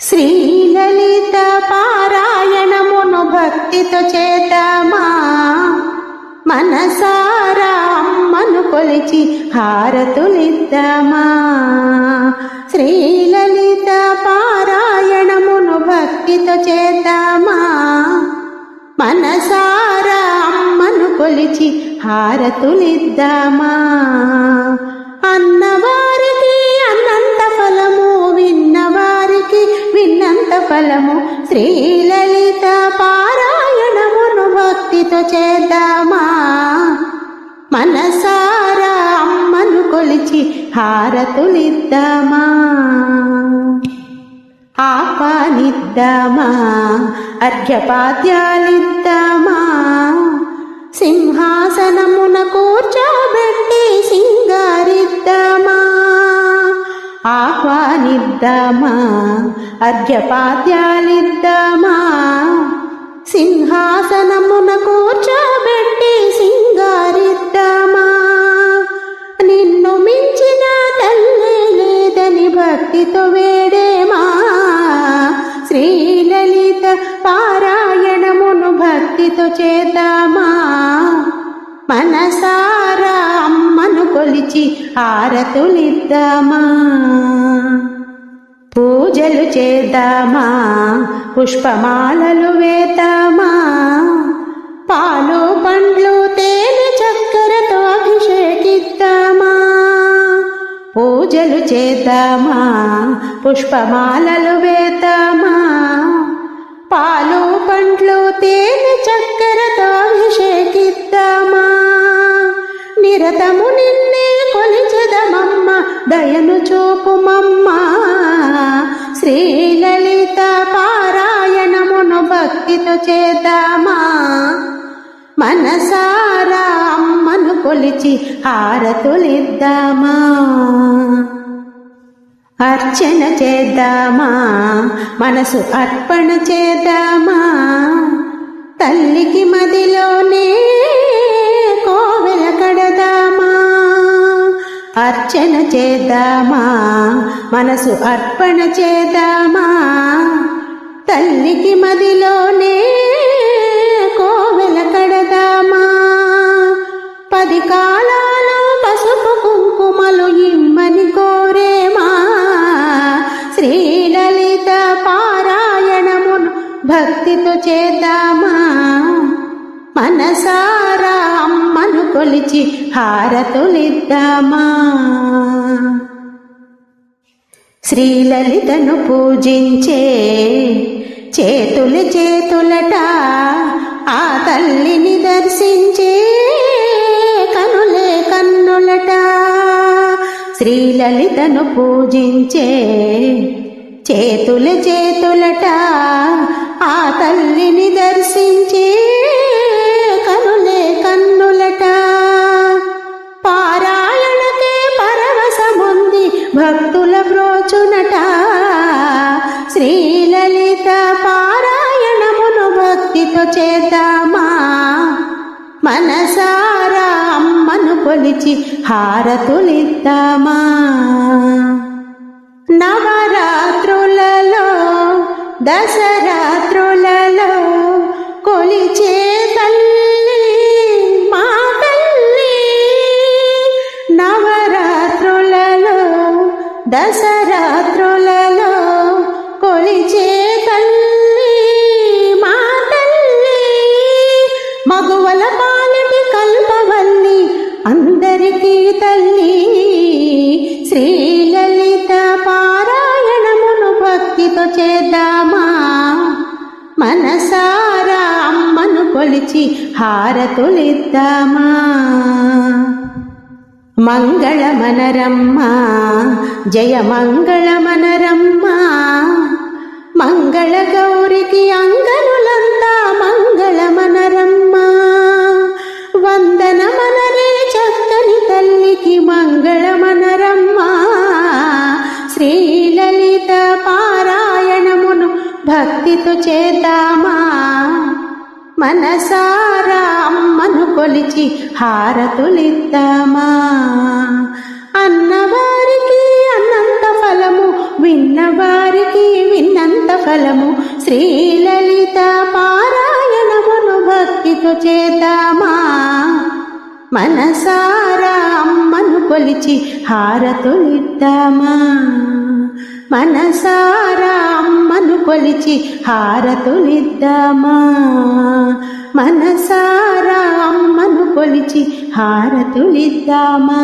శ్రీలలిత పారాయణమును భక్తితో చేతమా? మనసారా అమ్మను కొలిచి హారతులిద్దామా? శ్రీలలిత పారాయణమును భక్తితో చేద్దామా మనసారా అమ్మను కొలిచి హారతులిద్దామా? అన్నవా ఫలము శ్రీలలిత పారాయణమును భక్తితో చేద్దామా? మనసారా అమ్మను కొలిచి హారతులిద్దామా? ఆపానిద్దామా? అర్ఘ్యపాద్యాలిద్దామా? సింహా ఆహ్వానిద్దామా అర్ఘ్యపాద్యాలిద్దామా? సింహాసనమున కూర్చోబెట్టి సింగారిద్దామా? నిన్ను మించిన తల్లి లేదని భక్తితో వేడేమా? శ్రీలలిత పారాయణమును భక్తితో చేద్దామా? మనసారా అమ్మను కొలిచి హారతులిద్దామా? పూజలు చేద్దామా? పుష్పమాలలు వేద్దామా? పాలు పండ్లు తేనె చక్కెరతో అభిషేకిద్దామా? పూజలు చేద్దామా? పుష్పమాలలు వేద్దామా? పాలు పండ్లు తేనె చక్కెరతో అభిషేకిద్దామా? నిరతము నిన్నే మమ్మ దయను చూపుమమ్మ శ్రీలలిత పారాయణమును భక్తితో చేద్దామా? మనసారా అమ్మను కొలిచి హారతులిద్దామా? అర్చన చేద్దామా? మనసు అర్పణ చేద్దామా? తల్లికి మదిలోనే అర్చన చేద్దామా? మనసు అర్పణ చేద్దామా? తల్లికి మదిలోనే కోవెల కడదామా? పది కాలాలు పసుపు కుంకుమలు ఇమ్మని కోరేమా? శ్రీలలిత పారాయణమును భక్తితో చేద్దామా? మనసారా అమ్మను కొలిచి హారతులిద్దామా? శ్రీలలితను పూజించే చేతులు చేతులట ఆ తల్లిని దర్శించే కనులే కన్నులట. శ్రీలలితను పూజించే చేతులు చేతులట బ్రోచునట శ్రీలలిత పారాయణమును భక్తితో చేద్దామా? మనసారా అమ్మను కొలిచి హారతులిద్దామా? నవరాత్రులలో దసరాత్రులలో దసరాత్రులలో కొలిచే తల్లి మా తల్లి. మగువల పాలటి కల్పవల్లి అందరికీ తల్లి. శ్రీలలిత పారాయణమును భక్తితో చేద్దామా? మనసారా అమ్మను కొలిచి హారతులిద్దామా? మంగళమనరమ్మ జయ మంగళమనరమ్మ. మంగళ గౌరికి అంగనులంతా మంగళమనరమ్మ. వందనమనరే చక్కని తల్లికి మంగళమనరమ్మ. శ్రీలలిత పారాయణమును భక్తితో చేద్దామా. మనసారా కొలిచి హారతులిద్దామా? అన్నవారికి అన్నంత ఫలము విన్నవారికి విన్నంత ఫలము శ్రీలలిత పారాయణమును భక్తితో చేద్దామా? మనసారా అమ్మను కొలిచి హారతులిద్దామా? మనసారా అమ్మను కొలిచి హారతులిద్దామా? మనసారా అమ్మను కొలిచి హారతులిద్దామా?